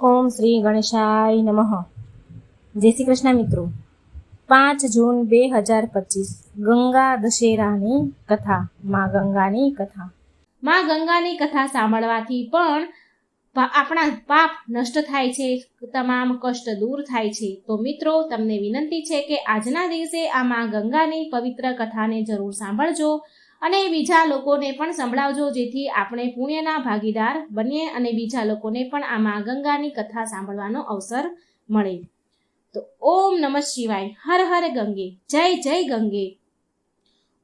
ઓમ શ્રી ગણેશાય નમઃ. જય શ્રી કૃષ્ણ મિત્રો. પાંચ જૂન બે હજાર પચીસ, ગંગા દશેરાની કથા, માં ગંગાની કથા. માં ગંગાની કથા સાંભળવાથી પણ આપણા પાપ નષ્ટ થાય છે, તમામ કષ્ટ દૂર થાય છે. તો મિત્રો, તમને વિનંતી છે કે આજના દિવસે આ માં ગંગાની પવિત્ર કથાને જરૂર સાંભળજો. અને બીજા લોકોને પણ સંભળાવજો, જેથી આપણે પુણ્યના ભાગીદાર બનીએ અને બીજા લોકોને પણ આ મા ગંગાની કથા સાંભળવાનો અવસર મળે. તો ઓમ નમઃ શિવાય, હર હર ગંગે, જય જય ગંગે.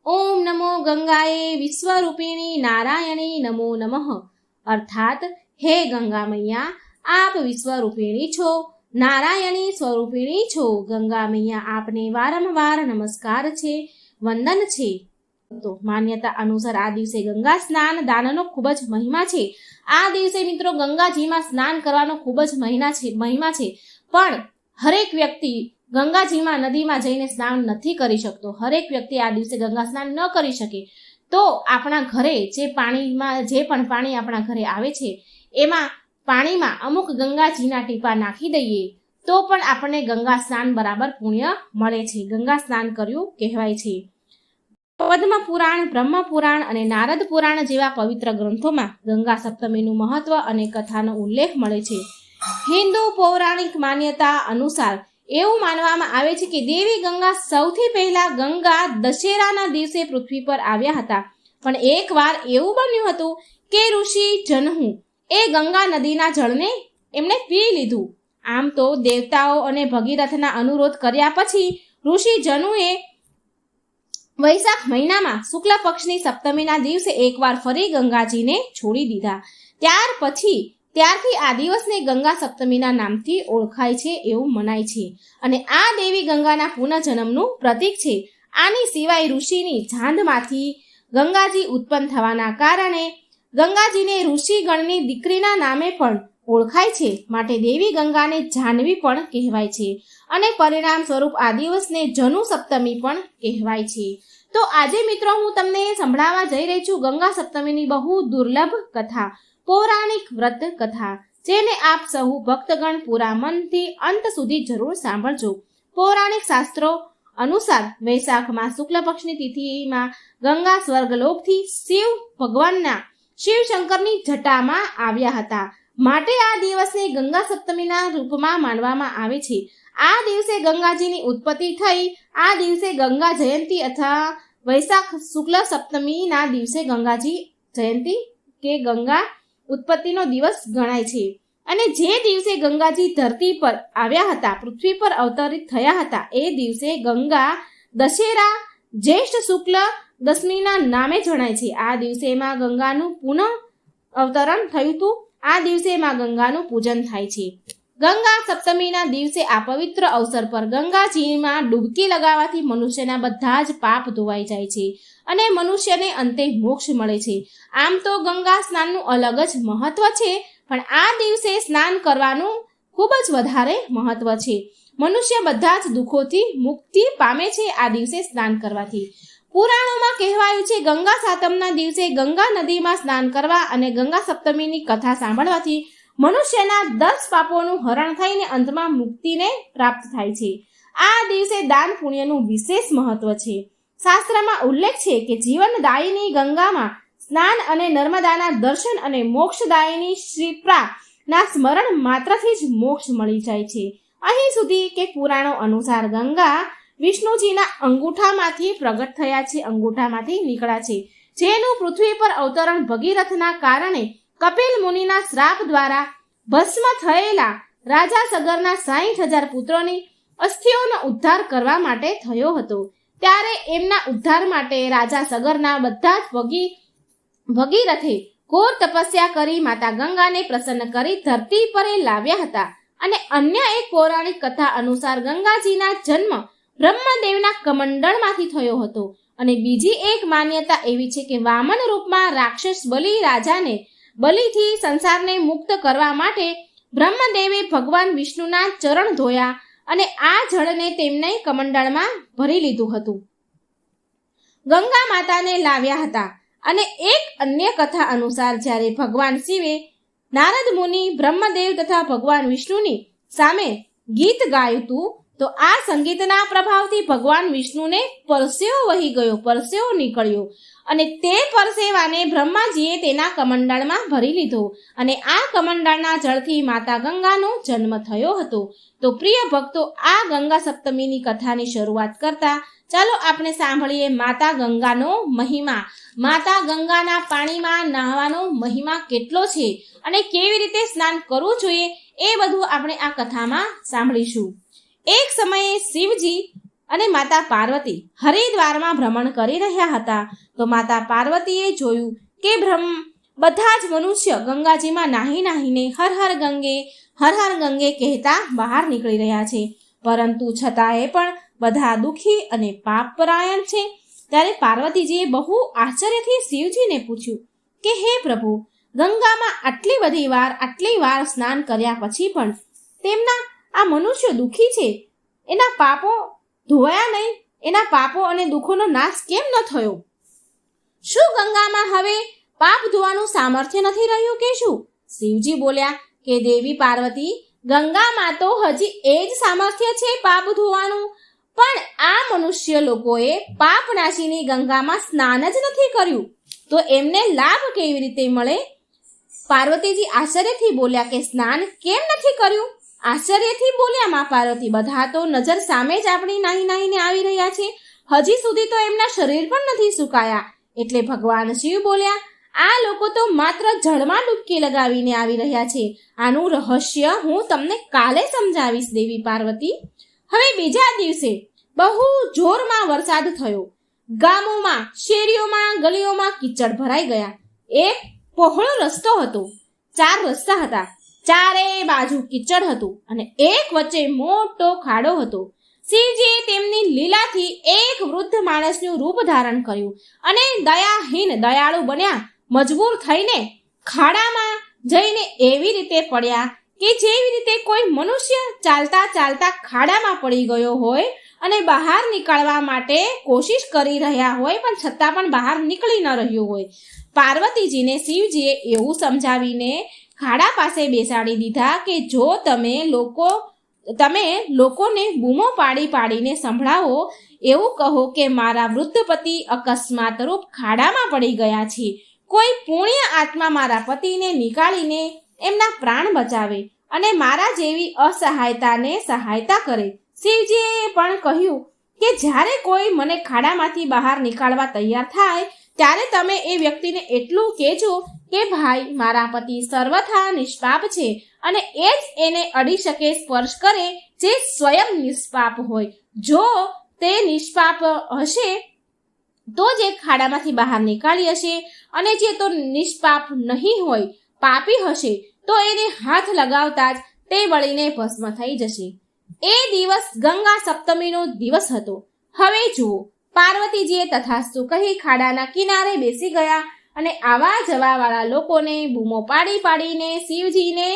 ઓમ નમો ગંગાએ વિશ્વરૂપિણી નારાયણી નમો નમઃ. અર્થાત, હે ગંગા મૈયા આપ વિશ્વરૂપિણી છો, નારાયણી સ્વરૂપિણી છો. ગંગા મૈયા આપને વારંવાર નમસ્કાર છે, વંદન છે. તો માન્યતા અનુસાર આ દિવસે ગંગા સ્નાન દાનનો ખૂબ જ મહિમા છે. આ દિવસે મિત્રો ગંગાજીમાં સ્નાન કરવાનો ખૂબ જ મહિના છે, મહિમા છે. પણ હરેક વ્યક્તિ ગંગાજીમાં નદીમાં જઈને સ્નાન નથી કરી શકતો. હરેક વ્યક્તિ આ દિવસે ગંગા સ્નાન ન કરી શકે. તો આપણા ઘરે જે પાણીમાં, જે પણ પાણી આપણા ઘરે આવે છે, એમાં પાણીમાં અમુક ગંગાજીના ટીપા નાખી દઈએ, તો પણ આપણને ગંગા સ્નાન બરાબર પુણ્ય મળે છે. ગંગા સ્નાન કર્યું કહેવાય છે. પદ્મ પુરાણ, બ્રહ્મ પુરાણ અને નારદ પુરાણ જેવા પવિત્ર ગ્રંથોમાં ગંગા સપ્તમીનું મહત્વ અને કથાનો ઉલ્લેખ મળે છે. હિન્દુ પૌરાણિક માન્યતા અનુસાર એવું માનવામાં આવે છે કે દેવી ગંગા સૌથી પહેલા ગંગા દશેરાના દિવસે પૃથ્વી પર આવ્યા હતા. પણ એકવાર એવું બન્યું હતું કે ઋષિ જનહુ એ ગંગા નદીના જળને એમણે પી લીધું. આમ તો દેવતાઓ અને ભગીરથના અનુરોધ કર્યા પછી ઋષિ જનુએ વૈશાખ મહિનામાં શુક્લ પક્ષની સપ્તમીના દિવસે એકવાર ફરી ગંગાજીને છોડી દીધા. ત્યાર પછી, ત્યારથી આ દિવસને ગંગા સપ્તમીના નામથી ઓળખાય છે એવું મનાય છે. અને આ દેવી ગંગાના પુનઃજન્મનું પ્રતીક છે. આની સિવાય ઋષિની ઝાંદમાંથી ગંગાજી ઉત્પન્ન થવાના કારણે ગંગાજીને ઋષિગણની દીકરીના નામે પણ ઓળખાય છે. માટે દેવી ગંગાને જાહ્નવી પણ કહેવાય છે અને પરિણામ સ્વરૂપ આ દિવસને જનુ સપ્તમી પણ કહેવાય છે. તો આજે મિત્રો હું તમને સંભળાવવા જઈ રહી છું ગંગા સપ્તમીની બહુ દુર્લભ કથા, પૌરાણિક વ્રત કથા, જેને આપ સહુ ભક્તગણ પૂરા મનથી અંત સુધી જરૂર સાંભળજો. પૌરાણિક શાસ્ત્રો અનુસાર વૈશાખમાં શુક્લ પક્ષની તિથિમાં ગંગા સ્વર્ગલોકથી શિવ ભગવાનના શિવ શંકરની જટામાં આવ્યા હતા. માટે આ દિવસને ગંગા સપ્તમીના રૂપમાં માનવામાં આવે છે. આ દિવસે ગંગાજીની ઉત્પત્તિ થઈ. આ દિવસે ગંગા જયંતી અથવા વૈશાખ શુક્લ સપ્તમીના દિવસે ગંગાજી જયંતી કે ગંગા ઉત્પત્તિનો દિવસ ગણાય છે. અને જે દિવસે ગંગાજી ધરતી પર આવ્યા હતા, પૃથ્વી પર અવતરિત થયા હતા, એ દિવસે ગંગા દશેરા જ્યેષ્ઠ શુક્લ દશમીના નામે જણાય છે. આ દિવસે માં ગંગાનું પુનઃ અવતરણ થયું હતું. આ દિવસે માં ગંગાનું પૂજન થાય છે. ગંગા સપ્તમીના દિવસે આ પવિત્ર અવસર પર ગંગાજીમાં ડૂબકી લગાવવાથી મનુષ્યના બધા જ પાપ ધોવાઈ જાય છે અને મનુષ્યને અંતે મોક્ષ મળે છે. આમ તો ગંગા સ્નાનનું અલગ જ મહત્વ છે, પણ આ દિવસે સ્નાન કરવાનું ખૂબ જ વધારે મહત્વ છે. મનુષ્ય બધા જ દુઃખોથી મુક્તિ પામે છે આ દિવસે સ્નાન કરવાથી. પુરાણોમાં કહેવાયું છે, ગંગા સાતમના દિવસે ગંગા નદીમાં સ્નાન કરવા અને ગંગા સપ્તમીની કથા સાંભળવાથી મનુષ્યના દસ પાપોનું હરણ થઈને અંતમાં મુક્તિને પ્રાપ્ત થાય છે. આ દિવસે દાન પુણ્યનું વિશેષ મહત્વ છે. શાસ્ત્રમાં ઉલ્લેખ છે કે જીવનદાયિની ગંગામાં સ્નાન અને નર્મદાના દર્શન અને મોક્ષદાયિની શ્રીપ્રા ના સ્મરણ માત્રથી જ મોક્ષ મળી જાય છે. અહીં સુધી કે પુરાણો અનુસાર ગંગા વિષ્ણુજીના અંગૂઠામાંથી પ્રગટ થયા છે, અંગૂઠામાંથી નીકળ્યા છે. જેનું પૃથ્વી પર અવતરણ ભગીરથના કારણે કપિલ મુનિના શ્રાપ દ્વારા ભસ્મ થયેલા રાજા સગરના સાહીઠ હજાર પુત્રોની અસ્થિઓનો ઉદ્ધાર કરવા માટે થયો હતો. ત્યારે એમના ઉદ્ધાર માટે રાજા સગરના બધા જ ભગી, ભગીરથે ઘોર તપસ્યા કરી માતા ગંગાને પ્રસન્ન કરી ધરતી પર લાવ્યા હતા. અને અન્ય એક પૌરાણિક કથા અનુસાર ગંગાજીના જન્મ બ્રહ્મદેવના કમંડળમાંથી થયો હતો. અને બીજી એક માન્યતા એવી છે કે વામન રૂપમાં રાક્ષસ બલિ રાજાને બલિથી સંસારને મુક્ત કરવા માટે બ્રહ્મદેવે ભગવાન વિષ્ણુના ચરણ ધોયા અને આ જળને તેમને કમંડળમાં ભરી લીધું હતું. ગંગા માતાને લાવ્યા હતા અને એક અન્ય કથા અનુસાર જ્યારે ભગવાન શિવે નારદ મુનિ બ્રહ્મદેવ તથા ભગવાન વિષ્ણુની સામે ગીત ગાયું હતું તો આ સંગીતના પ્રભાવથી ભગવાન વિષ્ણુને પરસેવો વહી ગયો પરસેવો નીકળ્યો. અને તે પરસેવાને બ્રહ્માજીએ તેના કમંડળમાં ભરી લીધો. અને આ કમંડળના જળથી માતા ગંગાનો જન્મ થયો હતો. તો પ્રિય ભક્તો, આ ગંગા સપ્તમીની કથાની શરૂઆત કરતા ચાલો આપણે સાંભળીએ માતા ગંગાનો મહિમા. માતા ગંગાના પાણીમાં નાહવાનો મહિમા કેટલો છે અને કેવી રીતે સ્નાન કરવું જોઈએ એ બધું આપણે આ કથામાં સાંભળીશું. એક સમયે શિવજી અને માતા પાર્વતી હરિદ્વારમાં ભ્રમણ કરી રહ્યા હતા. તો માતા પાર્વતીએ જોયું કે ભ્રમ બધા જ મનુષ્ય ગંગાજીમાં નાહી નાહીને હર હર ગંગે, હર હર ગંગે કહેતા બહાર નીકળી રહ્યા છે. પરંતુ છતાંય પણ બધા દુઃખી અને પાપપરાયણ છે. ત્યારે પાર્વતીજીએ બહુ આશ્ચર્યથી શિવજીને પૂછ્યું કે, હે પ્રભુ, ગંગામાં આટલી બધી વાર, આટલી વાર સ્નાન કર્યા પછી પણ તેમના આ મનુષ્ય દુઃખી છે? એના પાપો ધોયા નહીં? એના પાપો અને દુઃખોનો નાશ કેમ ન થયો? શું ગંગામાં હવે પાપ ધોવાનું સામર્થ્ય નથી રહ્યું કે શું? શિવજી બોલ્યા કે દેવી પાર્વતી, ગંગામાં તો હજી એ જ સામર્થ્ય છે પાપ ધોવાનું. પણ આ મનુષ્ય લોકોએ પાપ નાશીની ગંગામાં સ્નાન જ નથી કર્યું. તો એમને લાભ કેવી રીતે મળે? પાર્વતીજી આશ્ચર્યથી બોલ્યા કે સ્નાન કેમ નથી કર્યું? આશ્ચર્યથી બોલ્યા, મા પાર્વતી, બધા તો નજર સામે જ આપણી નાહી નાહીને આવી રહ્યા છે. હજી સુધી તો એમના શરીર પણ નથી સુકાયા. એટલે ભગવાન શિવ બોલ્યા, આ લોકો તો માત્ર જળમાં ડૂબકી લગાવીને આવી રહ્યા છે. આનું રહસ્ય હું તમને કાલે સમજાવીશ, દેવી પાર્વતી. હવે બીજા દિવસે બહુ જોરમાં વરસાદ થયો. ગામોમાં, શેરીઓમાં, ગલીઓમાં કીચડ ભરાઈ ગયા. એક પહોળો રસ્તો હતો. ચાર રસ્તા હતા. ચારે બાજુ કીચડ હતું અને એક વચ્ચે મોટો ખાડો હતો. શિવજીએ તેમની લીલાથી એક વૃદ્ધ માણસનું રૂપ ધારણ કર્યું અને દયાહીન દયાળુ બન્યા. મજબૂર થઈને ખાડામાં જઈને એવી રીતે પડ્યા કે જેવી રીતે કોઈ મનુષ્ય ચાલતા ચાલતા ખાડામાં પડી ગયો હોય અને બહાર નીકળવા માટે કોશિશ કરી રહ્યા હોય પણ છતાં પણ બહાર નીકળી ન રહ્યું હોય. પાર્વતીજીને શિવજીએ એવું સમજાવીને ખાડા પાસે બેસાડી દીધા કે જો તમે લોકો, તમે લોકોને બૂમો પાડી પાડીને સંભળાવો, એવું કહો કે મારા વૃદ્ધ પતિ અકસ્માત રૂપ ખાડામાં પડી ગયા છે. કોઈ પુણ્ય આત્મા મારા પતિને નીકાળીને એમના પ્રાણ બચાવે અને મારા જેવી અસહાયતાને સહાયતા કરે. શિવજીએ પણ કહ્યું કે જ્યારે કોઈ મને ખાડામાંથી બહાર નીકાળવા તૈયાર થાય, ત્યારે તમે એ વ્યક્તિને એટલું કહેજો કે ભાઈ, મારા પતિ સર્વથા નિષ્પાપ છે અને એ જ એને અડી શકે, સ્પર્શ કરે જે સ્વયં નિષ્પાપ હોય. જો તે નિષ્પાપ હશે, તો જ ખાડામાંથી બહાર નીકાળી હશે અને જે તો નિષ્પાપ નહીં હોય, પાપી હશે, તો એને હાથ લગાવતા જ તે વળીને ભસ્મ થઈ જશે. એ દિવસ ગંગા સપ્તમીનો દિવસ હતો. હવે જુઓ, પાર્વતીજીએ તથાસ્તુ કહી ખાડાના કિનારે બેસી ગયા અને આવા જવાવાળા લોકોને બૂમો પાડી પાડીને શિવજીને,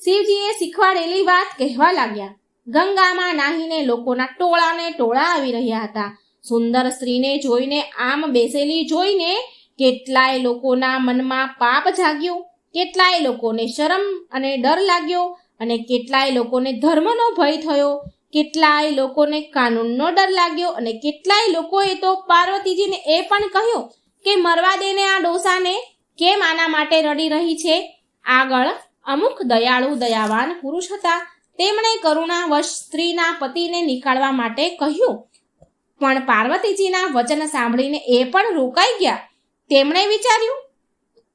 શિવજીએ શીખવાડેલી વાત કહેવા લાગ્યા. ગંગામાં નાહીને લોકોના ટોળાને ટોળા આવી રહ્યા હતા. સુંદર સ્ત્રીને જોઈને આમ બેસેલી જોઈને કેટલાય લોકોના મનમાં પાપ જાગ્યું, કેટલાય લોકોને શરમ અને ડર લાગ્યો અને કેટલાય લોકોને ધર્મનો ભય થયો, કેટલાય લોકોને કાનૂનનો ડર લાગ્યો અને કેટલાય લોકોએ તો પાર્વતીજીને એ પણ કહ્યું કે મરવા દેને આ ડોસાને? કેમ આના માટે રડી રહી છે? આગળ અમુક દયાળુ દયાવાન પુરુષ હતા. તેમણે કરુણાવશ સ્ત્રીના પતિને નીકાળવા માટે કહ્યું, પણ પાર્વતીજીના વચન સાંભળીને એ પણ રોકાઈ ગયા. તેમણે વિચાર્યું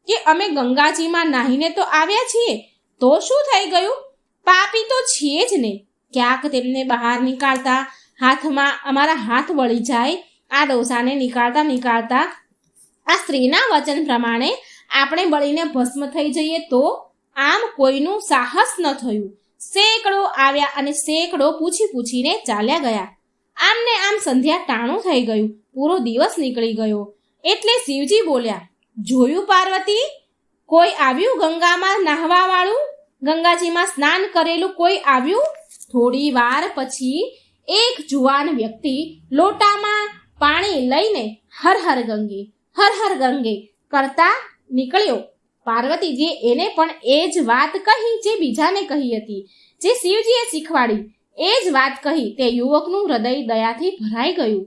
કે અમે ગંગાજીમાં નાહીને તો આવ્યા છીએ, તો શું થઈ ગયું? પાપી તો છીએ જ ને. ક્યાંક તેમને બહાર નીકાળતા હાથમાં, અમારા હાથ વળી જાય, આ ડોસાને નીકાળતા નીકાળતા આ સ્ત્રીના વચન પ્રમાણે આપણે બળીને ભસ્મ થઈ જઈએ તો આમ કોઈનું સાહસ ન થયું. સેંકડો આવ્યા અને સેંકડો પૂછી પૂછીને ચાલ્યા ગયા. આમને આમ સંધ્યા ટાણું થઈ ગયું. પૂરો દિવસ નીકળી ગયો. એટલે શિવજી બોલ્યા, જોયું પાર્વતી, કોઈ આવ્યું ગંગામાં નાહવા વાળું ગંગાજીમાં સ્નાન કરેલું કોઈ આવ્યું? થોડી વાર પછી એક જુવાન વ્યક્તિ લોટામાં પાણી લઈને હર હર ગંગે હર હર ગંગે. કરતા નીકળ્યો. પાર્વતીજીએ એને પણ એ જ વાત કહી જે બીજાને કહી હતી. જે શિવજીએ શીખવાડી. એ જ વાત કહી તે યુવકનું હૃદય દયાથી ભરાઈ ગયું.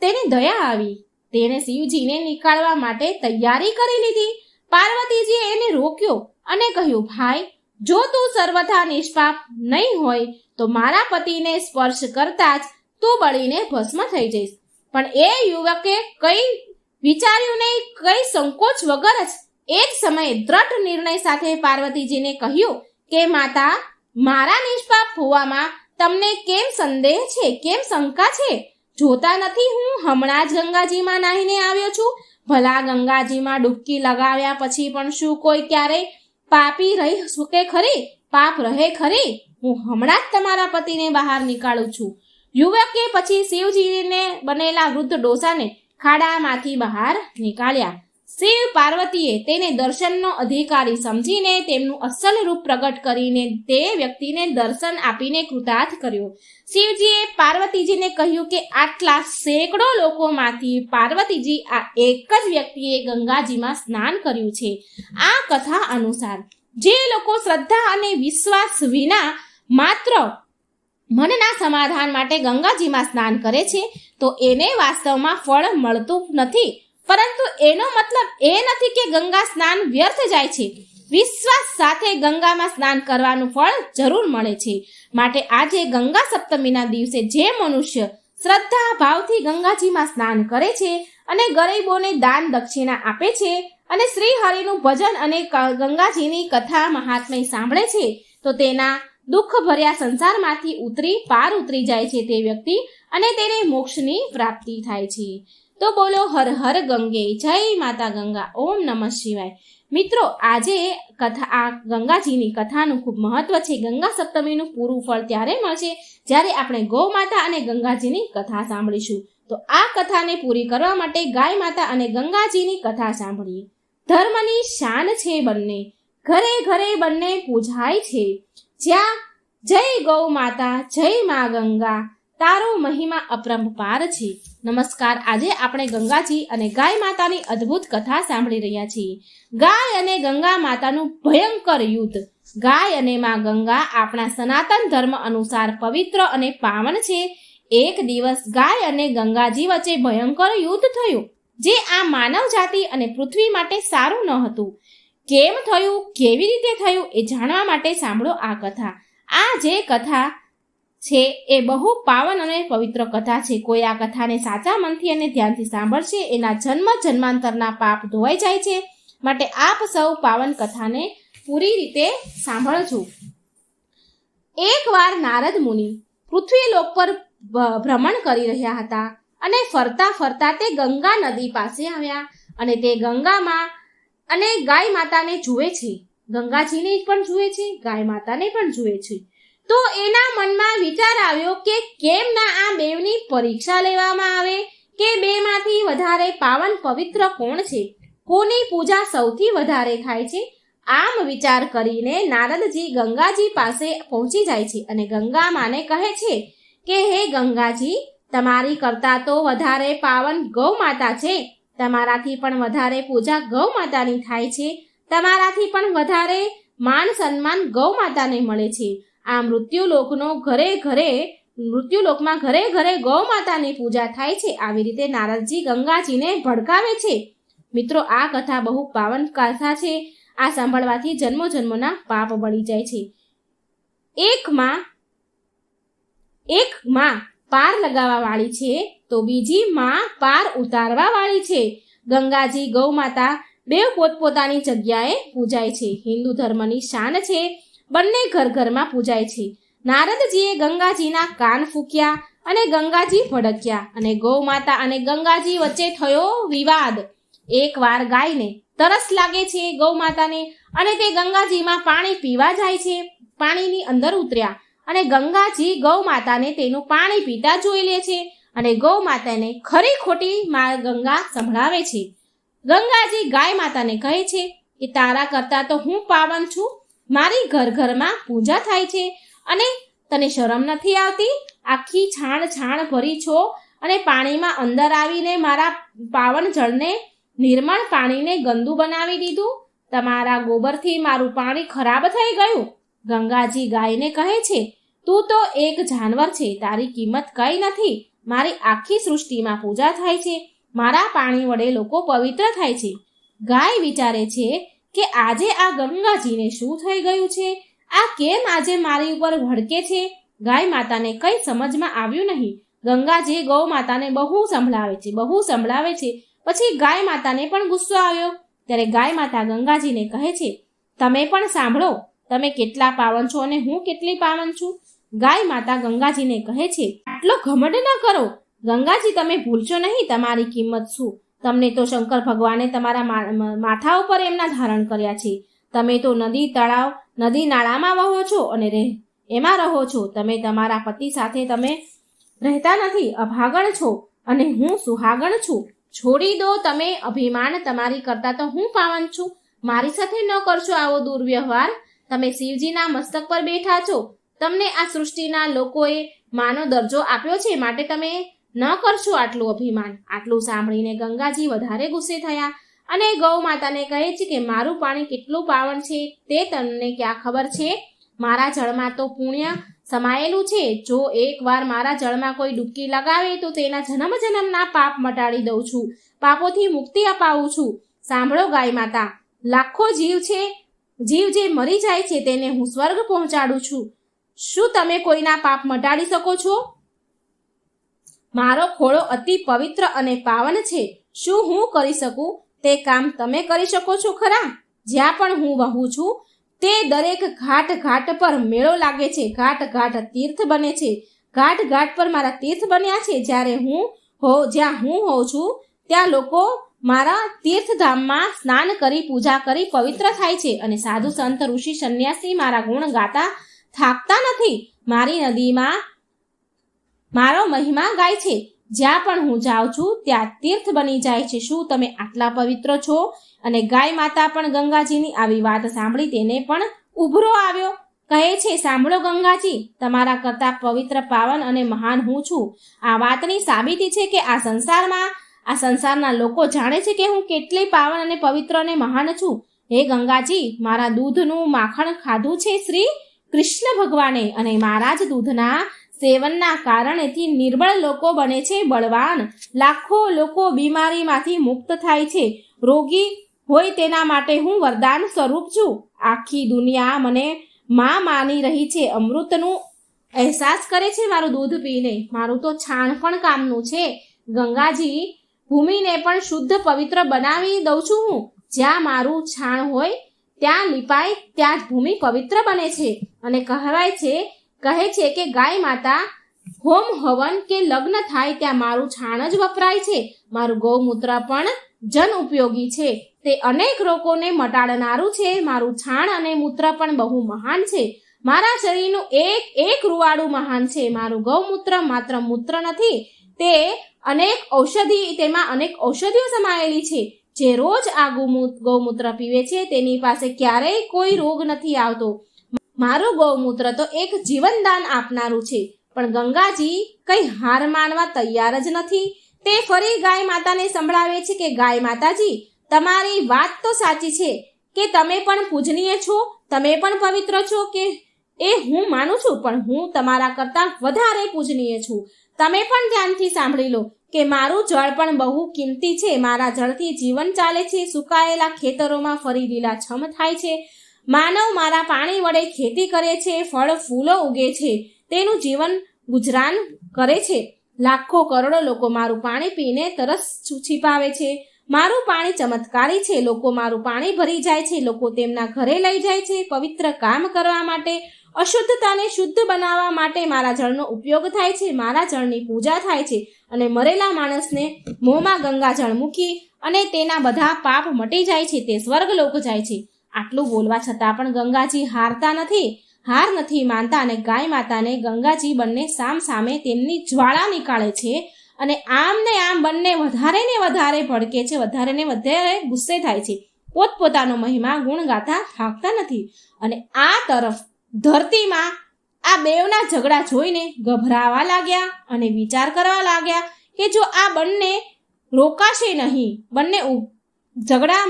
તેની દયા આવી. તેણે શિવજીને નીકાળવા માટે તૈયારી કરી લીધી. પાર્વતીજીએ એને રોક્યો અને કહ્યું, ભાઈ, જો તું સર્વથા નિષ્પાપ નહીં હોય, તો મારા પતિને સ્પર્શ કરતા જ તું બળીને ભસ્મ થઈ જઈશ. પણ એ યુવકે કઈ વિચાર્યું નહીં કઈ સંકોચ વગર જ એ જ સમયે દ્રઢ નિર્ણય સાથે પાર્વતીજીને કહ્યું કે, માતા, મારા નિષ્પાપ હોવામાં તમને કેમ સંદેહ છે? કેમ શંકા છે? જોતા નથી હું હમણાં જ ગંગાજીમાં નાહીને આવ્યો છું. ભલા ગંગાજીમાં ડૂબકી લગાવ્યા પછી પણ શું કોઈ ક્યારેય પાપી રહી શકે ખરી? પાપ રહે ખરી? હું હમણાં જ તમારા પતિને બહાર નીકાળું છું. યુવકે પછી શિવજીને બનેલા વૃદ્ધ ડોસાને ખાડામાંથી બહાર નીકાળ્યા. શિવ પાર્વતીએ તેને દર્શનનો અધિકારી સમજીને તેમનું અસલ રૂપ પ્રગટ કરીને તે વ્યક્તિને દર્શન આપીને કૃતાર્થ કર્યો. શિવજીએ પાર્વતીજીને કહ્યું કે આટલા સેંકડો લોકોમાંથી પાર્વતીજી આ એક જ વ્યક્તિએ ગંગાજીમાં સ્નાન કર્યું છે. આ કથા અનુસાર જે લોકો શ્રદ્ધા અને વિશ્વાસ વિના માત્ર મનના સમાધાન માટે ગંગાજીમાં સ્નાન કરે છે તો એને વાસ્તવમાં ફળ મળતું નથી. પરંતુ એનો મતલબ એ નથી કે ગંગા સ્નાન વ્યર્થ જાય છે. વિશ્વાસ સાથે ગંગામાં સ્નાન કરવાનું ફળ જરૂર મળે છે. માટે આજે ગંગા સપ્તમીના દિવસે જે મનુષ્ય શ્રદ્ધા ભાવથી ગંગાજીમાં સ્નાન કરે છે અને ગરીબોને દાન દક્ષિણા આપે છે અને શ્રી હરિનું ભજન અને ગંગાજીની કથા મહાત્મય સાંભળે છે, તો તેના દુઃખ ભર્યા સંસારમાંથી ઉતરી, પાર ઉતરી જાય છે તે વ્યક્તિ અને તેને મોક્ષની પ્રાપ્તિ થાય છે. તો બોલો, હર હર ગંગે, જય માતા ગંગા, ઓમ નમઃ શિવાય. મિત્રો, આજે કથા, આ ગંગાજીની કથાનું ખૂબ મહત્વ છે. ગંગા સપ્તમીનું પૂરું ફળ ત્યારે મળશે જ્યારે આપણે ગૌ માતા અને ગંગાજીની કથા સાંભળીશું. તો આ કથાને પૂરી કરવા માટે ગાય માતા અને ગંગાજીની કથા સાંભળીએ. ધર્મની શાન છે બંને. ઘરે ઘરે બંને પૂજાય છે. જ્યાં જય ગૌ માતા, જય મા ગંગા, તારો મહિમા અપરંપાર છે. નમસ્કાર, આજે આપણે ગંગાજી અને ગાય માતાની અદ્ભુત કથા સાંભળી રહ્યા છીએ. ગાય અને ગંગા માતાનું ભયંકર યુદ્ધ. ગાય અને માં ગંગા આપણા સનાતન ધર્મ અનુસાર પવિત્ર અને પાવન છે. એક દિવસ ગાય અને ગંગાજી વચ્ચે ભયંકર યુદ્ધ થયું, જે આ માનવ જાતિ અને પૃથ્વી માટે સારું ન હતું. કેમ થયું, કેવી રીતે થયું એ જાણવા માટે સાંભળો આ કથા. આ જે કથા છે એ બહુ પાવન અને પવિત્ર કથા છે. કોઈ આ કથાને સાચા મનથી અને ધ્યાનથી સાંભળશે, એના જન્મ જન્માંતરના પાપ ધોવાઈ જાય છે. માટે આપ સૌ પાવન કથાને પૂરી રીતે સાંભળજો. એકવાર નારદ મુનિ પૃથ્વી લોક પર ભ્રમણ કરી રહ્યા હતા અને ફરતા ફરતા તે ગંગા નદી પાસે આવ્યા અને તે ગંગામાં અને ગાય માતાને જુએ છે. ગંગાજીને પણ જુએ છે, ગાય માતાને પણ જુએ છે. તો એના મનમાં વિચાર આવ્યો કે કેમ ના આ બેવની પરીક્ષા લેવામાં આવે? કે બેમાંથી વધારે પાવન પવિત્ર કોણ છે? કોની પૂજા સૌથી વધારે થાય છે? આમ વિચાર કરીને નારદજી ગંગાજી પાસે પહોંચી જાય છે અને ગંગા માને કહે છે કે, હે ગંગાજી, તમારી કરતા તો વધારે પાવન ગૌ માતા છે. તમારાથી પણ વધારે પૂજા ગૌ માતાની થાય છે. તમારાથી પણ વધારે માન સન્માન ગૌ માતાને મળે છે. આ મૃત્યુલોકનો ઘરે ઘરે, મૃત્યુલોકમાં ઘરે ઘરે ગૌ માતાની પૂજા થાય છે. આવી રીતે નારદજી ગંગાજીને ભડકાવે છે. મિત્રો, આ કથા બહુ પાવન કથા છે. આ સાંભળવાથી જન્મો જન્મોના પાપ બળી જાય છે. એક માં એક માં પાર લગાવવા વાળી છે, તો બીજી માં પાર ઉતારવા વાળી છે. ગંગાજી ગૌ માતા બે પોતપોતાની જગ્યાએ પૂજાય છે. હિન્દુ ધર્મની શાન છે, બંને ઘર ઘરમાં પૂજાય છે. નારદજીએ ગંગાજીના કાન ફૂક્યા અને ગંગાજી ભડક્યા અને ગૌ માતા અને ગંગાજી વચ્ચે થયો વિવાદ. એકવાર ગાયને તરસ લાગે છે ગૌ માતાને અને તે ગંગાજીમાં પાણી પીવા જાય છે. પાણીની અંદર ઉતર્યા. અને ગંગાજી ગૌ માતાને તેનું પાણી પીતા જોઈ લે છે અને ગૌ માતાને ખરી ખોટી મા ગંગા સંભળાવે છે. ગંગાજી ગાય માતાને કહે છે કે, તારા કરતા તો હું પાવન છું. મારી ઘર ઘરમાં પૂજા થાય છે અને તને શરમ નથી આવતી? આખી છાણ છાણ ભરી છો અને પાણીમાં અંદર આવીને મારા પાવન જળને નિર્મળ પાણીને ગંદુ બનાવી દીધું? તમારા ગોબરથી મારું પાણી ખરાબ થઈ ગયું? ગંગાજી ગાયને કહે છે, તું તો એક જાનવર છે, તારી કિંમત કઈ નથી. મારી આખી સૃષ્ટિમાં પૂજા થાય છે. મારા પાણી વડે લોકો પવિત્ર થાય છે. ગાય વિચારે છે કે આજે આ ગંગાજીને શું થઈ ગયું છે? આ કેમ આજે મારી ઉપર ભડકે છે? ગાય માતાને કઈ સમજમાં આવ્યું નહીં. ગંગાજી ગૌ માતાને બહુ સંભળાવે છે, બહુ સંભળાવે છે. પછી ગાય માતાને પણ ગુસ્સો આવ્યો. ત્યારે ગાય માતા ગંગાજીને કહે છે, તમે પણ સાંભળો તમે કેટલા પાવન છો અને હું કેટલી પાવન છું? ગાય માતા ગંગાજીને કહે છે, આટલો ઘમંડ ન કરો. ગંગાજી, તમે ભૂલશો નહીં, તમારી કિંમત શું? તમને તો શંકર ભગવાને તમારા માથા ઉપર એમના ધારણ કર્યા છે. તમે તો નદી તળાવ, નદી નાળામાં વહો છો અને રહે, એમાં રહો છો. તમે તમારા પતિ સાથે તમે રહેતા નથી, અભાગણ છો અને હું સુહાગણ છું. છોડી દો તમે, અભિમાન તમારી કરતા તો હું પાવન છું. મારી સાથે ન કરશો આવો દુર્વ્યવહાર. તમે શિવજીના મસ્તક પર બેઠા છો, તમને આ સૃષ્ટિના લોકોએ માનો દરજ્જો આપ્યો છે માટે તમે ન કરશો આટલું અભિમાન. આટલું સાંભળીને ગંગાજી વધારે ગુસ્સે થયા અને ગૌ માતાને કહે છે કે, મારું પાણી કેટલું પાવન છે તે તમને ક્યાં ખબર છે? મારા જળમાં તો પુણ્ય સમાયેલું છે. જો એકવાર મારા જળમાં કોઈ ડૂબકી લગાવે તો તેના જન્મ જન્મના પાપ મટાડી દઉં છું. પાપોથી મુક્તિ અપાવું છું. સાંભળો ગાય માતા, લાખો જીવ છે જીવ જે મરી જાય છે તેને હું સ્વર્ગ પહોંચાડું છું. શું તમે કોઈના પાપ મટાડી શકો છો? મારો ખોળો અતિ પવિત્ર અને પાવન છે. શું હું કરી શકું? તે કામ તમે કરી શકો છો ખરા? જ્યાં પણ હું વહું છું, તે દરેક ઘાટ ઘાટ પર મેળો લાગે છે. ઘાટ ઘાટ તીર્થ બને છે. ઘાટ ઘાટ પર મારા તીર્થ બન્યા છે. જ્યારે હું હો, જ્યાં હું હોઉં છું, ત્યાં લોકો મારા તીર્થધામમાં સ્નાન કરી, પૂજા કરી, પવિત્ર થાય છે અને સાધુ સંત, ઋષિ, સંન્યાસી મારા ગુણ ગાતા થાકતા નથી. મારી નદીમાં મારો મહિમા ગાય છે. જ્યાં પણ હું જાઉં છું, ત્યાં તીર્થ બની જાય છે. શું તમે આટલા પવિત્ર છો? અને ગાય માતા પણ ગંગાજીની આવી વાત સાંભળી તેને પણ ઉભરો આવ્યો. કહે છે, સાંભળો ગંગાજી, તમારા કરતા પવિત્ર પાવન અને મહાન હું છું. આ વાતની સાબિતી છે કે આ સંસારમાં આ સંસારના લોકો જાણે છે કે હું કેટલી પાવન અને પવિત્ર અને મહાન છું. હે ગંગાજી, મારા દૂધનું માખણ ખાધું છે શ્રી કૃષ્ણ ભગવાને અને મારા જ દૂધના સેવનના કારણેથી નિર્બળ લોકો બને છે બળવાન. લાખો લોકો બીમારીમાંથી મુક્ત થાય છે. રોગી હોય તેના માટે હું વરદાન સ્વરૂપ છું. આખી દુનિયા મને માં માની રહી છે. અમૃતનું અહેસાસ કરે છે મારું દૂધ પીને. મારું તો છાણ પણ કામનું છે. ગંગાજી ભૂમિને પણ શુદ્ધ પવિત્ર બનાવી દઉં છું હું. જ્યાં મારું છાણ હોય, ત્યાં લીપાય, ત્યાં જ ભૂમિ પવિત્ર બને છે. અને કહેવાય છે, કહે છે કે ગાય માતા, હોમ હવન કે લગ્ન થાય ત્યાં મારું છાણ જ વપરાય છે. મારું ગૌમૂત્ર પણ જન ઉપયોગી છે. તે અનેક રોગોને મટાડનારું છે. મારું છાણ અને મૂત્ર પણ બહુ મહાન છે. મારા શરીરનું એક એક રૂવાડું મહાન છે. મારું ગૌમૂત્ર માત્ર મૂત્ર નથી તે અનેક ઔષધિ, તેમાં અનેક ઔષધિઓ સમાયેલી છે. જે રોજ આ ગૌમૂત્ર પીવે છે, તેની પાસે ક્યારેય કોઈ રોગ નથી આવતો. મારું ગૌમૂત્ર તો એક જીવનદાન આપનારું છે. પણ ગંગાજી કઈ હાર માનવા તૈયાર જ નથી. તે ફરી ગાય માતાને સંભળાવે છે કે, ગાય માતાજી, તમારી વાત તો સાચી છે કે તમે પણ પૂજનીય છો, તમે પણ પવિત્ર છો કે, એ હું માનું છું, પણ હું તમારા કરતાં વધારે પૂજનીય છું. તમે પણ ધ્યાનથી સાંભળી લો કે મારું જળ પણ બહુ કિંમતી છે. મારા જળથી જીવન ચાલે છે. સુકાયેલા ખેતરોમાં ફરી લીલાછમ થાય છે. માનવ મારા પાણી વડે ખેતી કરે છે. ફળ, ફૂલો ઉગે છે. તેનું જીવન ગુજરાન કરે છે. લાખો કરોડો લોકો મારું પાણી પીને તરસ છીપાવે છે. મારું પાણી ચમત્કારી છે. લોકો મારું પાણી ભરી જાય છે. લોકો તેમના ઘરે લઈ જાય છે. પવિત્ર કામ કરવા માટે અશુદ્ધતાને શુદ્ધ બનાવવા માટે મારા જળનો ઉપયોગ થાય છે, મારા જળની પૂજા થાય છે અને મરેલા માણસને મોંમાં ગંગાજળ મૂકી અને તેના બધા પાપ મટી જાય છે, તે સ્વર્ગલોક જાય છે. આટલું બોલવા છતાં પણ ગંગાજી હારતા નથી, હાર નથી માનતા અને ગાય માતાને ગંગાજી બંને સામ સામે તેમની જ્વાળા નીકાળે છે અને આમ ને આમ બંને વધારે ને વધારે ભડકે છે, વધારે ને વધારે ગુસ્સે થાય છે. પોતપોતાનો મહિમા ગુણ ગાતા થાકતા નથી અને આ તરફ ધરતીમાં આ બેવના ઝઘડા જોઈને ગભરાવા લાગ્યા અને વિચાર કરવા લાગ્યા કે જો આ બંને રોકાશે નહીં, બંને ઝઘડા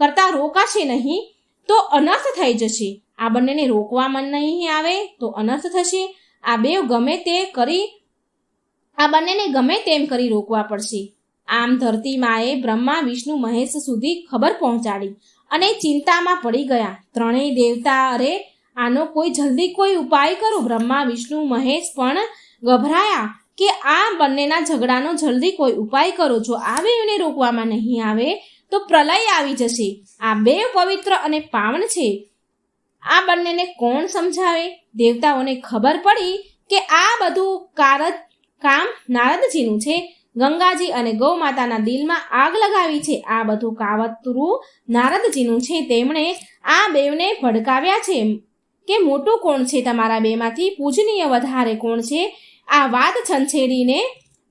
કરતા રોકાશે નહીં, તો અનર્થ થઈ જશે. આ બંનેને રોકવામાં નહીં આવે તો અનર્થ થશે. આ બે ગમે તે કરી આ બંનેને ગમે તેમ કરી રોકવા પડશે. આમ ધરતી માએ બ્રહ્મા, વિષ્ણુ, મહેશ સુધી ખબર પહોંચાડી અને ચિંતામાં પડી ગયા. ત્રણેય દેવતા અરે આનો કોઈ જલ્દી કોઈ ઉપાય કરો? બ્રહ્મા, વિષ્ણુ, મહેશ પણ ગભરાયા કે આ બંનેના ઝઘડાનો જલ્દી કોઈ ઉપાય કરો. જો આ એને રોકવામાં નહીં આવે, તો પ્રલય આવી જશે. આ બે પવિત્ર અને પાવન છે. આ બંનેને કોણ સમજાવે? દેવતાઓને ખબર પડી કે આ બધું કારજ, કામ નારદજીનું છે. ગંગાજી અને ગૌ માતાના દિલમાં આગ લગાવી છે. આ બધું કાવતરું નારદજીનું છે. તેમણે આ બેવને ભડકાવ્યા છે. કે મોટું કોણ છે તમારા બેમાંથી? પૂજનીય વધારે કોણ છે? આ વાત છંછેડીને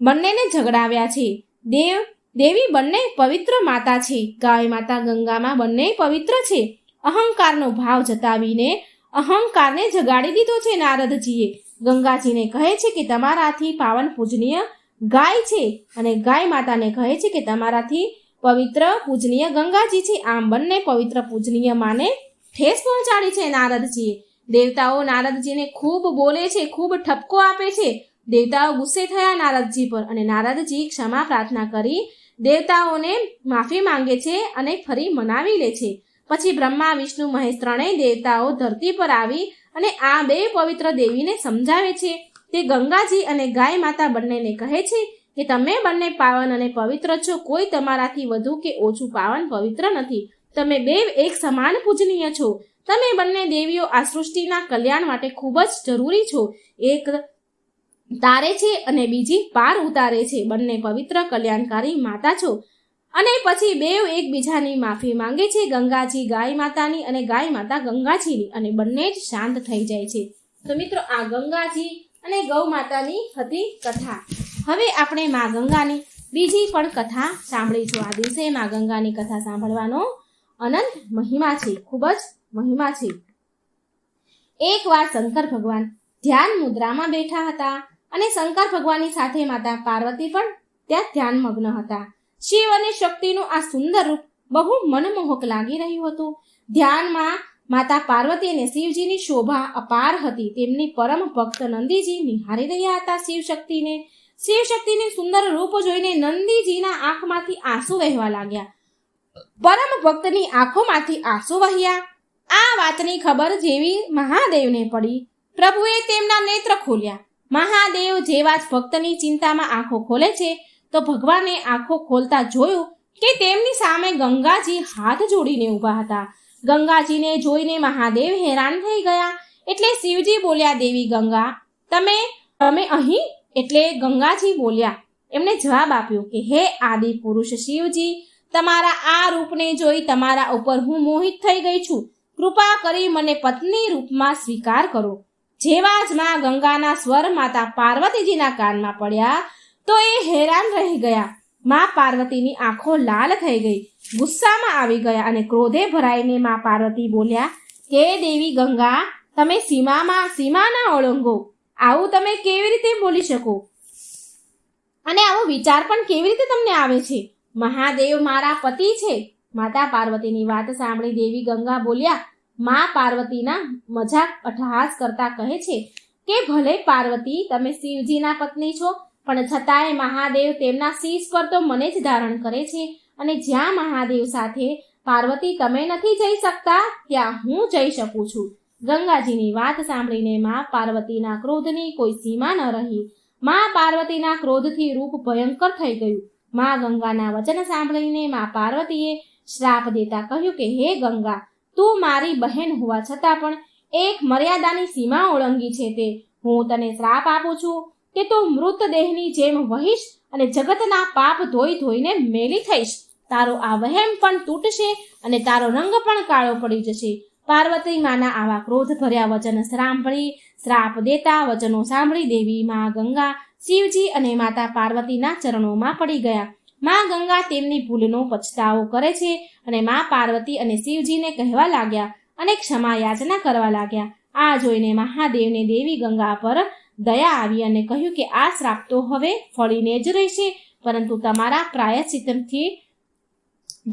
બંનેને ઝઘડાવ્યા છે. દેવ, દેવી બંને પવિત્ર માતા છે. ગાય માતા ગંગામાં બંને પવિત્ર છે. અહંકારનો ભાવ જતાવીને અહંકારને જગાડી દીધો છે નારદજીએ. ગંગાજીને કહે છે કે તમારાથી પાવન પૂજનીય ગાય છે અને ગાય માતાને કહે છે કે તમારાથી પવિત્ર પૂજનીય ગંગાજી છે. આમ બંને પવિત્ર પૂજનીય માને ઠેસ પહોંચાડી છે નારદજીએ દેવતાઓ નારદજીને ખૂબ બોલે છે, ખૂબ ઠપકો આપે છે. દેવતાઓ ગુસ્સે થયા નારદજી પર અને નારદજી ક્ષમા પ્રાર્થના કરી. દેવતાઓને માફી માંગે છે અને ફરી મનાવી લે છે. પછી બ્રહ્મા, વિષ્ણુ, મહેશ ત્રણેય દેવતાઓ ધરતી પર આવી અને આ બે પવિત્ર દેવીને સમજાવે છે. તે ગંગાજી અને ગાય માતા બંનેને કહે છે કે તમે બંને પાવન અને પવિત્ર છો. કોઈ તમારાથી વધુ કે ઓછું પાવન પવિત્ર નથી. તમે બે એક સમાન પૂજનીય છો. તમે બંને દેવીઓ આ સૃષ્ટિના કલ્યાણ માટે ખૂબ જ જરૂરી છો. એક તારે છે અને બીજી પાર ઉતારે છે. બંને પવિત્ર કલ્યાણકારી માતા છો. અને પછી બેવ એકબીજાની માફી માંગે છે. ગંગાજી, ગાય માતાની અને ગાય માતા ગંગાજીની અને બંને જ શાંત થઈ જાય છે. તો મિત્રો, આ ગંગાજી અને ગૌ માતાની હતી કથા. હવે આપણે મા ગંગાની બીજી પણ કથા સાંભળીશું. આ દિવસે મા ગંગાની કથા સાંભળવાનો અનંત મહિમા છે, ખૂબ જ મહિમા છે. એકવાર શંકર ભગવાન ધ્યાન મુદ્રામાં બેઠા હતા અને શંકર ભગવાનની સાથે માતા પાર્વતી પણ ત્યાં ધ્યાન મગ્ન હતા. શિવ અને શક્તિનું આ સુંદર રૂપ બહુ મનમોહક લાગી રહ્યું હતું. ધ્યાનમાં માતા પાર્વતી અને શિવજીની શોભા અપાર હતી. તેમની પરમ ભક્ત નંદીજી નિહારી રહ્યા હતા શિવ શક્તિને. શિવ શક્તિની સુંદર રૂપ જોઈને નંદીજીના આંખમાંથી આંસુ વહેવા લાગ્યા. પરમ ભક્તની આંખોમાંથી આંસુ વહ્યા. આ વાતની ખબર જેવી મહાદેવને પડી. પ્રભુએ તેમના નેત્ર ખોલ્યા. મહાદેવ જેવા જ ભક્તની ચિંતામાં આંખો ખોલે છે, તો ભગવાને આંખો ખોલતા જોયું કે તેમની સામે ગંગાજી હાથ જોડીને ઊભા હતા. ગંગાજીને જોઈને મહાદેવ હેરાન થઈ ગયા. એટલે શિવજી બોલ્યા, દેવી ગંગા, તમે તમે અહીં? એટલે ગંગાજી બોલ્યા એમને જવાબ આપ્યો કે, હે આદિ પુરુષ શિવજી તમારા આ રૂપને જોઈ તમારા ઉપર હું મોહિત થઈ ગઈ છું. કૃપા કરી મને પત્ની રૂપમાં સ્વીકાર કરો. જેવા જ માં ગંગાના સ્વર માતા પાર્વતીજીના કાનમાં પડ્યા, તો એ હેરાન રહી ગયા. માં પાર્વતીની આંખો લાલ થઈ ગઈ. ગુસ્સામાં આવી ગયા અને ક્રોધે ભરાઈને માં પાર્વતી બોલ્યા કે દેવી ગંગા, તમે સીમામાં, સીમાના ઓળંગો. આવું તમે કેવી રીતે બોલી શકો? અને આવો વિચાર પણ કેવી રીતે તમને આવે છે? મહાદેવ મારા પતિ છે. માતા પાર્વતીની વાત સાંભળી દેવી ગંગા બોલ્યા, મા પાર્વતીના મજાક અઠહાસ કરતા કહે છે કે, ભલે પાર્વતી, તમે શિવજીના પત્ની છો, પણ છતાંય મહાદેવ તેમના શીશ પર તો મને જ ધારણ કરે છે. અને જ્યાં મહાદેવ સાથે પાર્વતી તમે નથી જઈ શકતા, ત્યાં હું જઈ શકું છું. ગંગાજીની વાત સાંભળીને મા પાર્વતીના ક્રોધની કોઈ સીમા ન રહી. મા પાર્વતીના ક્રોધથી રૂપ ભયંકર થઈ ગયું. મા ગંગાના વચન સાંભળીને મા પાર્વતીએ શ્રાપ દેતા કહ્યું કે, હે ગંગા, તું મારી બહેન હોવા છતાં પણ એક મર્યાદાની સીમા ઓળંગી છે તે. હું તને શ્રાપ આપું છું કે તું મૃતદેહની જેમ વહીશ અને જગતના પાપ ધોઈ ધોઈને મેલી થઈશ. તારો આ વહેમ પણ તૂટશે અને તારો રંગ પણ કાળો પડી જશે. પાર્વતી માના આવા ક્રોધ ભર્યા વચન સાંભળી શ્રાપ દેતા વચનો સાંભળી દેવી મા ગંગા શિવજી અને માતા પાર્વતીના ચરણોમાં પડી ગયા. મા ગંગા તેમની ભૂલનો પછતાવો કરે છે અને મા પાર્વતી અને શિવજીને કહેવા લાગ્યા અને ક્ષમા યાચના કરવા લાગ્યા. આ જોઈને મહાદેવને દેવી ગંગા પર દયા આવી અને કહ્યું કે આ શ્રાપ તો હવે ફળીને જ રહેશે. પરંતુ તમારા પ્રાયશ્ચિતથી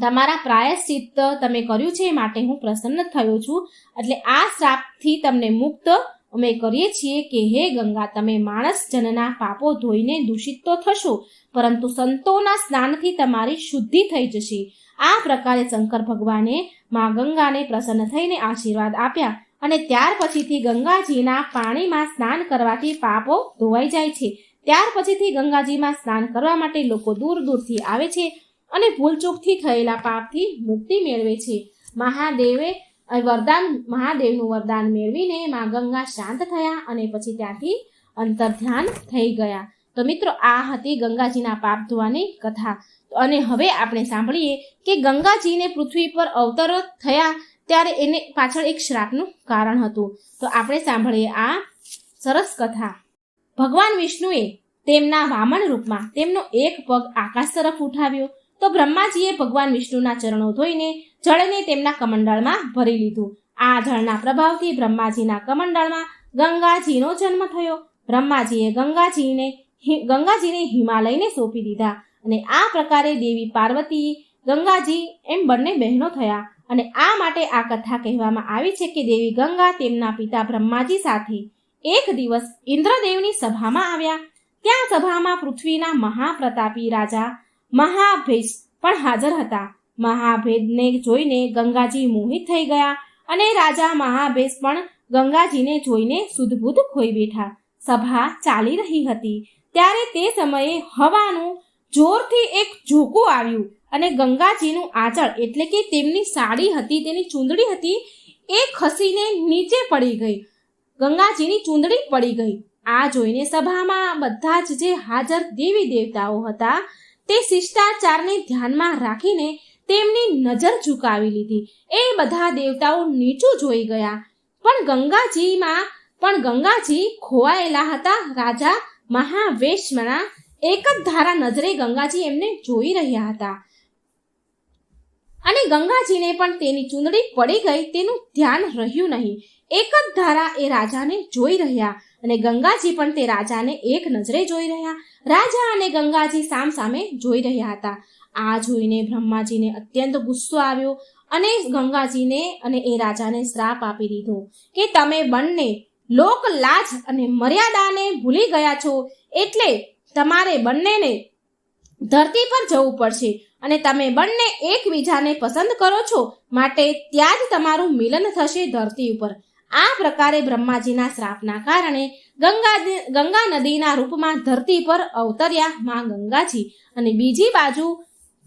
તમારા પ્રાયશ્ચિત્ત તમે કર્યું છે માટે હું પ્રસન્ન થયો છું. એટલે આ શ્રાપથી તમને મુક્ત અમે કરીએ છીએ કે હે ગંગા, તમે માણસ જનના પાપો ધોઈને દૂષિત તો થશો, પરંતુ સંતોના સ્નાનથી તમારી શુદ્ધિ થઈ જશે. આ પ્રકારે શંકર ભગવાને મા ગંગાને પ્રસન્ન થઈને આશીર્વાદ આપ્યા અને ત્યાર પછીથી ગંગાજીના પાણીમાં સ્નાન કરવાથી પાપો ધોવાઈ જાય છે. ત્યાર પછીથી ગંગાજીમાં સ્નાન કરવા માટે લોકો દૂર દૂરથી આવે છે અને ભૂલચૂકથી થયેલા પાપથી મુક્તિ મેળવે છે. મહાદેવે વરદાન, મહાદેવનું વરદાન મેળવીને મા ગંગા શાંત થયા અને પછી ત્યાંથી અંતર્ધ્યાન થઈ ગયા. તો મિત્રો, આ હતી ગંગાજીના પાપ ધોવાની કથા. અને હવે આપણે સાંભળીએ કે ગંગાજીને પૃથ્વી પર અવતર થયા ત્યારે એને પાછળ એક શ્રાપનું કારણ હતું. તો આપણે સાંભળીએ આ સરસ કથા. ભગવાન વિષ્ણુએ તેમના વામન રૂપમાં તેમનો એક પગ આકાશ તરફ ઉઠાવ્યો. તો બ્રહ્માજીએ ભગવાન વિષ્ણુના ચરણો ધોઈને જળને તેમના કમંડળમાં ભરી લીધું. આ જળના પ્રભાવથી બ્રહ્માજીના કમંડળમાં ગંગાજીનો જન્મ થયો. બ્રહ્માજીએ ગંગાજીને ગંગાજીને હિમાલયને સોંપી દીધા અને આ પ્રકારે દેવી પાર્વતી, ગંગાજી એમ બંને બહેનો થયા. અને આ માટે આ કથા કહેવામાં આવી છે કે દેવી ગંગા તેમના પિતા બ્રહ્માજી સાથે એક દિવસ ઇન્દ્રદેવની સભામાં આવ્યા. ત્યાં સભામાં પૃથ્વીના મહાપ્રતાપી રાજા મહાભેજ પણ હાજર હતા. મહાભેદને જોઈને ગંગાજી મોહિત થઈ ગયા અને રાજા મહાભેજ પણ ગંગાજીને જોઈને સુધબુધ ખોઈ બેઠા. સભા ચાલી રહી હતી. ત્યારે તે સમયે હવાનું જોરથી એક ઝોકું આવ્યું અને ગંગાજીનું આંચળ એટલે કે તેમની સાડી હતી, તેની ચૂંદડી હતી, એ ખસીને નીચે પડી ગઈ. ગંગાજીની ચૂંદડી પડી ગઈ. આ જોઈને સભામાં બધા જ જે હાજર દેવી દેવતાઓ હતા તે શિષ્ટાચારને ધ્યાનમાં રાખીને તેમની નજર ઝુકાવી લીધી. એ બધા દેવતાઓ નીચું જોઈ ગયા. પણ ગંગાજીમાં, પણ ગંગાજી ખોવાયેલા હતા. રાજા મહાવેશના એક જ ધારા નજરે ગંગાજી એમને જોઈ રહ્યા હતા. અને ગંગાજીને પણ તેની ચૂંદડી પડી ગઈ. તેનું ધ્યાન રહ્યું નહીં. એક જ ધારા એ રાજાને જોઈ રહ્યા. અને ગંગાજી પણ તે રાજાને એક નજરે જોઈ રહ્યા. રાજા અને ગંગાજી સામ સામે જોઈ રહ્યા હતા. આ જોઈને બ્રહ્માજીને અત્યંત ગુસ્સો આવ્યો અને ગંગાજીને અને એ રાજાને શ્રાપ આપી દીધો કે તમે બંને લોક લાજ અને મર્યાદાને ભૂલી ગયા છો એટલે તમારે બંનેને ધરતી પર જવું પડશે અને તમે બંને એકબીજાને પસંદ કરો છો. માટે ત્યાં જ તમારું મિલન થશે ધરતી ઉપર. આ પ્રકારે બ્રહ્માજીના શ્રાપના કારણે ગંગા ગંગા નદીના રૂપમાં ધરતી પર અવતર્યા માં ગંગાજી અને બીજી બાજુ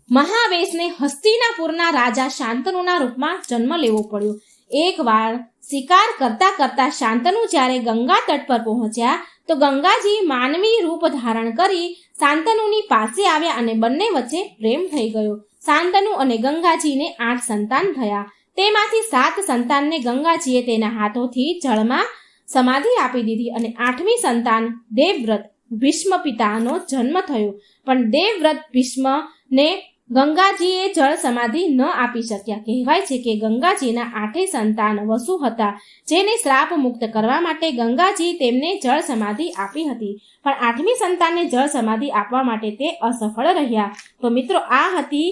મહાવેશને હસ્તિનાપુરના રાજા શાંતનુના રૂપમાં જન્મ લેવો પડ્યો. એકવાર શિકાર કરતા કરતા શાંતનુ જ્યારે ગંગા તટ પર પહોંચ્યા, તો ગંગાજી માનવી રૂપ ધારણ કરી શાંતનુની પાસે આવ્યા અને બંને વચ્ચે પ્રેમ થઈ ગયો. શાંતનુ અને ગંગાજીને આઠ સંતાન થયા. તેમાંથી સાત સંતાનને ગંગાજીએ તેના હાથોથી જળમાં સમાધિ આપી દીધી અને આઠમી સંતાન દેવવ્રત ભીષ્મ પિતાનો જન્મ થયો. પણ દેવવ્રત ભીષ્મને ગંગાજીએ જળ સમાધિ ન આપી શક્યા. કહેવાય છે કે ગંગાજીના આઠે સંતાન વસુ હતા, જેને શ્રાપ મુક્ત કરવા માટે ગંગાજી તેમને જળ સમાધિ આપી હતી. પણ આઠમી સંતાનને જળ સમાધિ આપવા માટે તે અસફળ રહ્યા. તો મિત્રો, આ હતી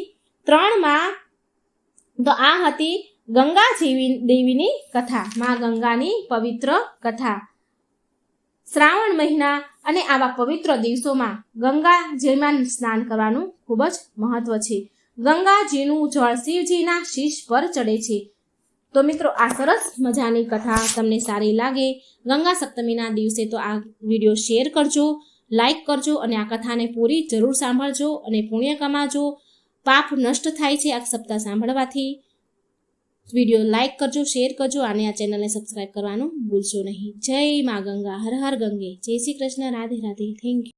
ત્રણમાં, તો આ હતી ગંગા દેવીની કથા, મા ગંગાની પવિત્ર કથા. શ્રાવણ મહિના અને આવા પવિત્ર દિવસોમાં ગંગાજીમાં સ્નાન કરવાનું ખૂબ જ મહત્વ છે. ગંગાજીનું જળ શિવજીના શીશ પર ચડે છે. તો મિત્રો, આ સરસ મજાની કથા તમને સારી લાગે, ગંગા સપ્તમીના દિવસે તો આ વીડિયો શેર કરજો, લાઈક કરજો અને આ કથાને પૂરી જરૂર સાંભળજો અને પુણ્ય કમાજો. પાપ નષ્ટ થાય છે આ સપ્તાહ સાંભળવાથી. વીડિયો લાઈક કરજો, શેર કરજો અને આ ચેનલને સબસ્ક્રાઈબ કરવાનું ભૂલશો નહીં. જય મા ગંગા, હર હર ગંગે. જય શ્રી કૃષ્ણ, રાધે રાધે. Thank you